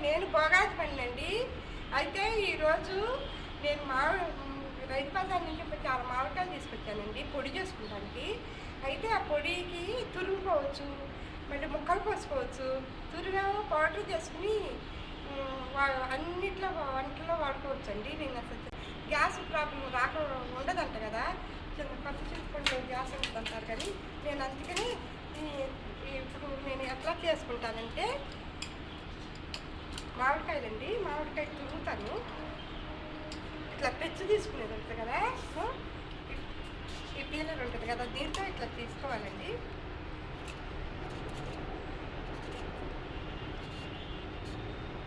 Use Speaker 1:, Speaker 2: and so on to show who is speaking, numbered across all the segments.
Speaker 1: నేను బోగాది పండినండి అయితే ఈరోజు నేను మామిడి రైతు బజార్ నుంచి చాలా మామిడికాయలు తీసుకొచ్చానండి పొడి చేసుకుంటానికి అయితే ఆ పొడికి తురుముకోవచ్చు మళ్ళీ ముక్కలు కోసుకోవచ్చు. తురుగా పౌడర్ చేసుకుని వా- అన్నిట్లో వంటలో వాడుకోవచ్చు అండి నేను అసలు గ్యాస్ ప్రాబ్లం రాక ఉండదంట కదా. చిన్న కొత్త చింతపండు గ్యాస్ ఉంటుంది అంటారు కానీ నేను అందుకని ఇప్పుడు నేను ఎట్లా చేసుకుంటానంటే మామిడికాయలండి. మామిడికాయ తురుగుతాను ఇట్లా పెచ్చు తీసుకునేది ఉంటుంది కదా. ఈ- పీలర్ ఉంటుంది కదా దీంతో ఇట్లా తీసుకోవాలండి.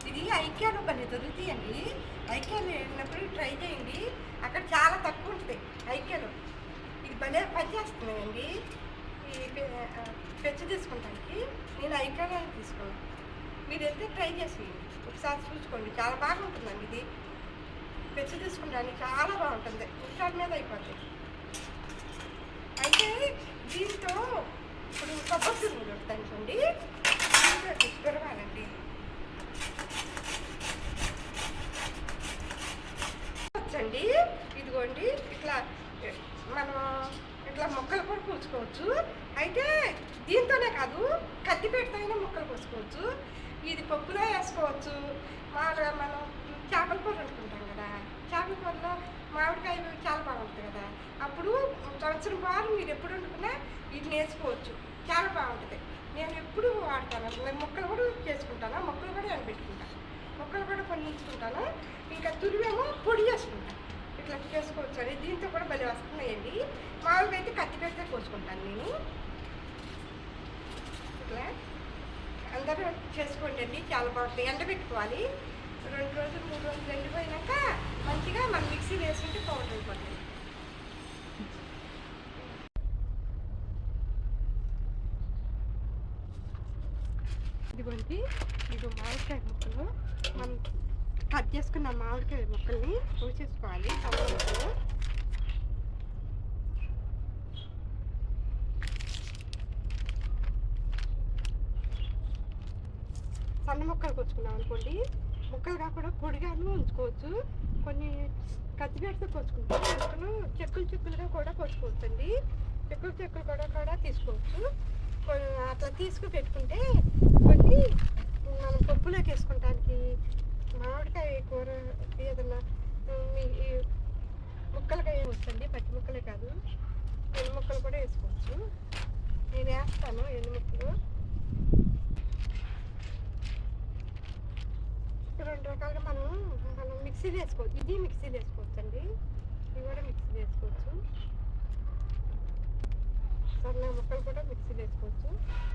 Speaker 1: ఇది ఐక్యాలో దొరుకుతాయి దొరుకుతాయండి ఐక్యాలో వెళ్ళినప్పుడు ట్రై చేయండి. అక్కడ చాలా తక్కువ ఉంటుంది ఐక్యాలో. ఇది భలే పనిచేస్తున్నాయండి ఈ పెచ్చు తీసుకుంటానికి. నేను ఐక్యాలో తీసుకున్నాను మీరు వెళ్తే ట్రై చేసి ఒకసారి చూసుకోండి. చాలా బాగుంటుందండి ఇది. పెచ్చు తీసుకుంటాను చాలా బాగుంటుంది. నిమిషాల మీద అయిపోతుంది అయితే దీంతో ఇప్పుడు కొబ్బరి తురుము దొరుకుతానుకోండి దీంట్లో దొరకాలండి వచ్చండి. ఇదిగోండి. ఇట్లా మనం ఇట్లా మొక్కలు కూడా పూసుకోవచ్చు. అయితే దీంతోనే కాదు కత్తిపేటతో అయినా మొక్కలు పూసుకోవచ్చు. ఇది పప్పులో వేసుకోవచ్చు. మామూలుగా మనం చేపల కూర వండుకుంటాం కదా. చేపల కూరలో మామిడికాయ చాలా బాగుంటుంది కదా. అప్పుడు సంవత్సరం పాలు మీరు ఎప్పుడు వండుకున్నా ఇది నేర్చుకోవచ్చు. చాలా బాగుంటుంది. నేను ఎప్పుడు వాడతాను. నేను మొక్కలు కూడా చేసుకుంటాను. మొక్కలు కూడా ఎండబెట్టుకుంటాను మొక్కలు కూడా కొన్ని ఇంకా తురిమేమో పొడి చేసుకుంటాను ఇట్లా చేసుకోవచ్చు అండి దీంతో కూడా భలే వస్తున్నాయండి. మామూలుగా అయితే కత్తి పెడితే కోసుకుంటాను నేను. ఇట్లా. అందరూ చేసుకోండి అండి చాలా బాగుంటాయి. ఎండబెట్టుకోవాలి. రెండు రోజులు మూడు రోజులు ఎండిపోయినాక మంచిగా మనం మిక్సీ వేసుకుంటే పౌడర్ అయిపోతుంది ఇదిగోండి ఇది మామిడికాయ ముక్కలు. మనం కట్ చేసుకున్న మామిడికాయ ముక్కల్ని కోసేసుకోవాలి. సన్న ముక్కలు సన్న కొచ్చుకున్నాం అనుకోండి. ముక్కలు కాకుండా పొడిగాను ఉంచుకోవచ్చు. కొన్ని కత్తిపేటతో కొచ్చుకుంటాం చెక్కులు చెక్కులుగా కూడా కొచ్చుకోవచ్చు అండి చెక్కులు చెక్కులు కూడా కూడా తీసుకోవచ్చు. అట్లా తీసుకు పెట్టుకుంటే కొన్ని మనం పప్పులోకి వేసుకుంటానికి మామిడికాయ కూర ఏదన్నా ఉమ్, ముక్కలుగా వేసుకోవచ్చండి. పచ్చి ముక్కలే కాదు. ఎండు ముక్కలు కూడా వేసుకోవచ్చు. నేను వేస్తాను ఎండు ముక్కలు. రెండు రకాలుగా మనం మనం మిక్సీలో వేసుకోవచ్చు ఇది మిక్సీలో వేసుకోవచ్చు అండి ఇది కూడా మిక్సీలో వేసుకోవచ్చు సన్న ముక్కలు కూడా మిక్సీలు వేసుకోవచ్చు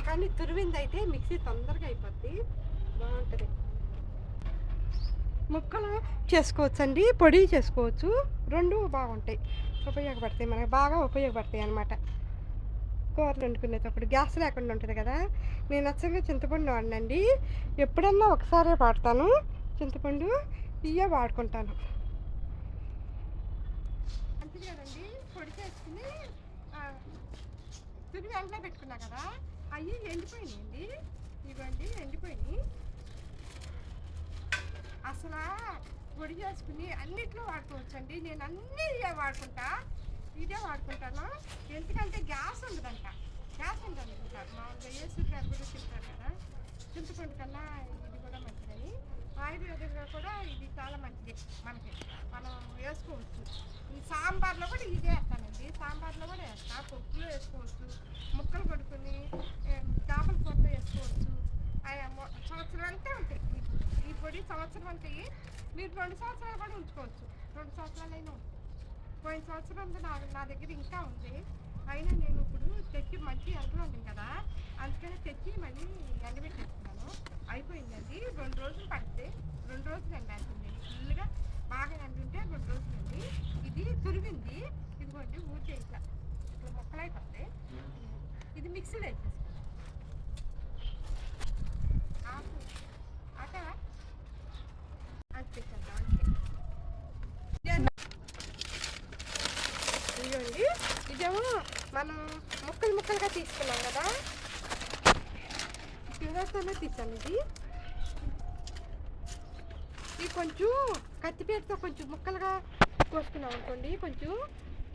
Speaker 1: కానీ తురివింది అయితే మిక్సీ తొందరగా అయిపోద్ది. బాగుంటుంది. ముక్కలు చేసుకోవచ్చు అండి పొడి చేసుకోవచ్చు. రెండు బాగుంటాయి. ఉపయోగపడతాయి. మనకు బాగా ఉపయోగపడతాయి అన్నమాట. కూరలు వండుకునేటప్పుడు గ్యాస్ లేకుండా ఉంటుంది కదా. నేను నచ్చగా చింతపండు వాడినండి ఎప్పుడన్నా ఒకసారే వాడతాను. చింతపండు ఇవే వాడుకుంటాను. అంతే కదండి పొడి చేసుకుని ఆ, తుని వెంటనే పెట్టుకున్నా కదా అవి ఎండిపోయినాయండి. ఇవ్వండి ఎండిపోయినాయి. అసలు పొడి చేసుకుని అన్నిట్లో వాడుకోవచ్చండి. నేను అన్నీ ఇవే వాడుకుంటా ఇదే వాడుకుంటాను. ఎందుకంటే గ్యాస్ ఉండదంట. గ్యాస్ ఉండదు మామూలుగా ఏసీ గారు కూడా తింటారు కదా చింతపండు కన్నా ఇది కూడా మంచిదని. ఆయుర్వేదంగా కూడా ఇది చాలా మంచిది మనకి. మనం వేసుకోవచ్చు. ఈ సాంబార్లో కూడా ఇదే వేస్తానండి సాంబార్లో కూడా వేస్తా. పప్పులో వేసుకోవచ్చు. ముక్కలు కొడుకుని చేపల పొట్టు వేసుకోవచ్చు. సంవత్సరం అంతా ఉంటాయి. ఈ- పొడి సంవత్సరం ఉంటాయి మీరు రెండు సంవత్సరాలు కూడా ఉంచుకోవచ్చు. రెండు సంవత్సరాలైనా ఉంటాయి. పోయిన సంవత్సరం నా నా దగ్గర ఇంకా ఉంది. అయినా నేను ఇప్పుడు తెచ్చి మంచి ఎండలో ఉంది కదా. అందుకని తెచ్చి మళ్ళీ ఎండబెట్టేస్తున్నాను అయిపోయిందండి. రెండు రోజులు పడితే రెండు రోజులు ఎండాల్సింది ఫుల్గా బాగా అంటుంటే రెండు రోజులు అండి ఇది తురిగింది ఇదిగోండి ఊరికే ఇట్లా ఇట్లా అయిపోతే ఇది మిక్స్డ్ వేసేసుకో ఆకు. ఆక అది ఇదేమో మనం ముక్కలు ముక్కలుగా తీసుకున్నాం కదా. పిల్లలతోనే తీసాను ఇది ఇది కొంచెం కత్తిపేటతో కొంచెం ముక్కలుగా కోసుకున్నాం అనుకోండి కొంచెం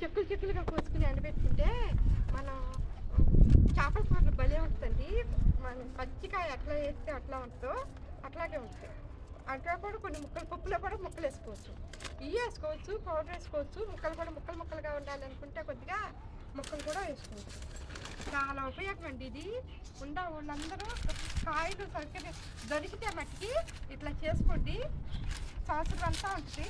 Speaker 1: చెక్కులు చెక్కులుగా కోసుకుని ఎండబెట్టుకుంటే మనం చేపల కూరలు భలే ఉంటుందండి మనం పచ్చికాయ అట్లా వేస్తే అట్లా ఉంటుందో అట్లాగే ఉంటుంది అట్లా కూడా కొన్ని ముక్కలు పప్పులో కూడా ముక్కలు వేసుకోవచ్చు ఇవి వేసుకోవచ్చు పౌడర్ వేసుకోవచ్చు ముక్కలు కూడా ముక్కలు ముక్కలుగా ఉండాలి అనుకుంటే కొద్దిగా ముక్కలు కూడా వేసుకోవచ్చు చాలా ఉపయోగం అండి ఇది ఉండ వాళ్ళందరూ కాయలు సరిగ్గా దొరికితే మట్టికి ఇట్లా చేసుకోండి సంవత్సరం అంతా ఉంటుంది.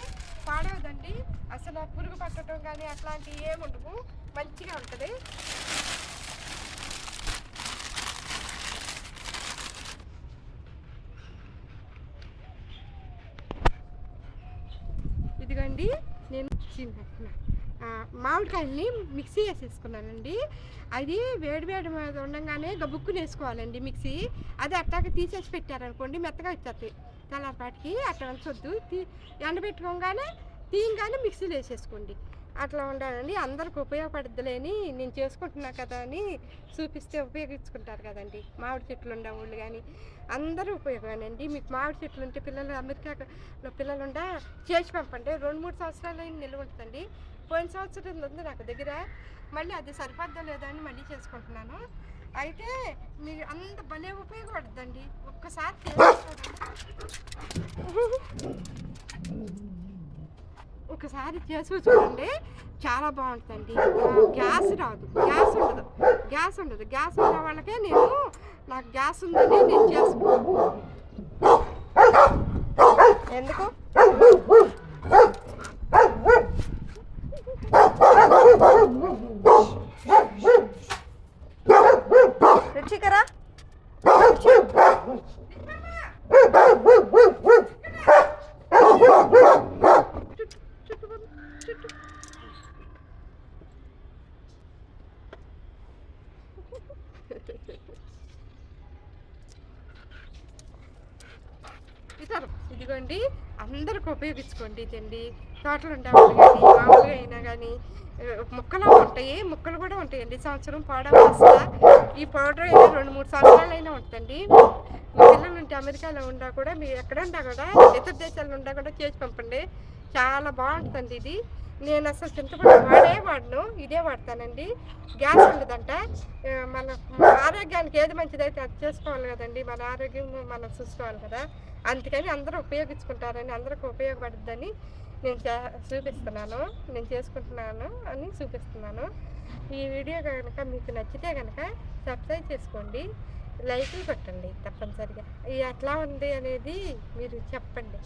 Speaker 1: పాడవదండి. అసలు పురుగు పట్టడం కానీ అట్లాంటివి ఏమి ఉండవు. మంచిగా ఉంటుంది. ఇదిగోండి నేను చిన్న మామిడికాయల్ని మిక్సీ వేసేసుకున్నానండి. అది వేడి వేడి మీద ఉండగానే గబుక్కుని వేసుకోవాలండి మిక్సీ. అది అట్టాగా తీసేసి పెట్టారనుకోండి మెత్తగా వచ్చేస్తాయి తెల్లపాటికి అట్లా ఉంచొద్దు తీ ఎండబెట్టుకోగానే తీయంగానే మిక్సీలో వేసేసుకోండి. అట్లా ఉండాలండి. అందరికి ఉపయోగపడద్దులేని నేను చేసుకుంటున్నా కదా అని చూపిస్తే ఉపయోగించుకుంటారు కదండి. మామిడి చెట్లు ఉండే వాళ్ళు కానీ అందరూ ఉపయోగమేనండి మీకు మామిడి చెట్లు ఉంటే పిల్లలు అమెరికాలో పిల్లలు ఉండా చేసి పంపండి. రెండు మూడు సంవత్సరాలు అయిన నిల్వ ఉంటుందండి. పోయిన సంవత్సరం ఉంది నాకు దగ్గర. మళ్ళీ అది సరిపోద్దా లేదా అని మళ్ళీ చేసుకుంటున్నాను. అయితే మీరు అంత భలే ఉపయోగపడుతుందండి. ఒక్కసారి ఒకసారి చేసి చూడండి. చాలా బాగుంటుందండి. గ్యాస్ రాదు. గ్యాస్ ఉండదు. గ్యాస్ ఉండదు. గ్యాస్ ఉన్న వాళ్ళకే నేను నాకు గ్యాస్ ఉందని నేను చేసుకో ఎందుకు? అందరికి ఉపయోగించుకోండి తిండి. తోటలు ఉండేవాళ్ళు కానీ మామూలుగా అయినా కానీ ముక్కలు ఉంటాయి. ముక్కలు కూడా ఉంటాయండి. సంవత్సరం పౌడర్ ఈ పౌడర్ అయితే రెండు మూడు సంవత్సరాలు అయినా ఉంటుందండి. మీ పిల్లలు ఉంటే అమెరికాలో ఉండా కూడా మీరు ఎక్కడ ఉండా కూడా ఇతర దేశాల్లో ఉండా కూడా చేసి పంపండి. చాలా బాగుంటుందండి ఇది. నేను అసలు చింతపండు వాడే వాడను ఇదే వాడతానండి. గ్యాస్ ఉండదంట. మన ఆరోగ్యానికి ఏది మంచిదైతే అది చేసుకోవాలి కదండి. మన ఆరోగ్యం మనం చూసుకోవాలి కదా. అందుకని అందరూ ఉపయోగించుకుంటారని అందరికి ఉపయోగపడుద్దని నేను చే- చూపిస్తున్నాను. నేను చేసుకుంటున్నాను అని చూపిస్తున్నాను. ఈ వీడియో కనుక మీకు నచ్చితే కనుక సబ్స్క్రైబ్ చేసుకోండి. లైక్లు పెట్టండి తప్పనిసరిగా. ఇది ఎట్లా ఉంది అనేది మీరు చెప్పండి.